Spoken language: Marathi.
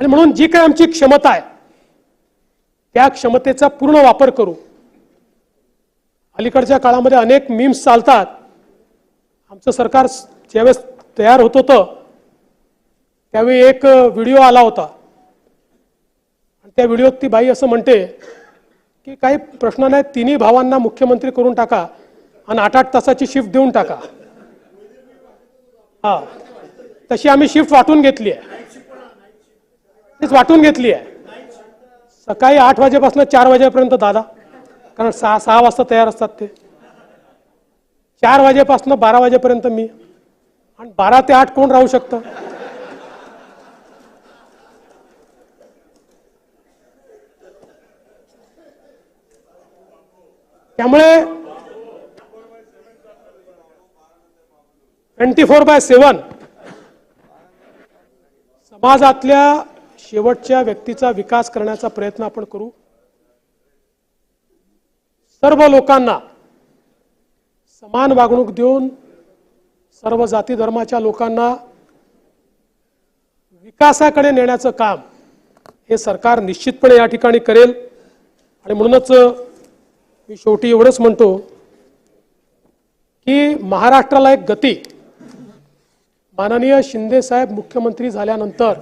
आणि म्हणून जी काय आमची क्षमता आहे त्या क्षमतेचा पूर्ण वापर करू अलीकडच्या काळामध्ये अनेक मीम्स चालतात. आमचं सरकार ज्यावेळेस तयार होत होतं त्यावेळी एक व्हिडिओ आला होता. आणि त्या व्हिडिओत ती बाई असं म्हणते की काही प्रश्न नाही तिन्ही भावांना मुख्यमंत्री करून टाका आणि आठ आठ तासाची शिफ्ट देऊन टाका. हा. तशी आम्ही शिफ्ट वाटून घेतली आहे. तीच वाटून घेतली आहे. सकाळी आठ वाजेपासून चार वाजेपर्यंत दादा कारण सहा सहा वाजता तयार असतात ते. चार वाजेपासून बारा वाजेपर्यंत मी. आणि बारा ते आठ कोण राहू शकतं? त्यामुळे ट्वेंटी फोर बाय सेवन समाजातल्या शेवटच्या व्यक्तीचा विकास करण्याचा प्रयत्न आपण करू. सर्व लोकांना समान वागणूक देऊन सर्व जाती धर्माच्या लोकांना विकासाकडे नेण्याचं काम हे सरकार निश्चितपणे या ठिकाणी करेल. आणि म्हणूनच मी शेवटी एवढंच म्हणतो की महाराष्ट्राला एक गती माननीय शिंदे साहेब मुख्यमंत्री झाल्यानंतर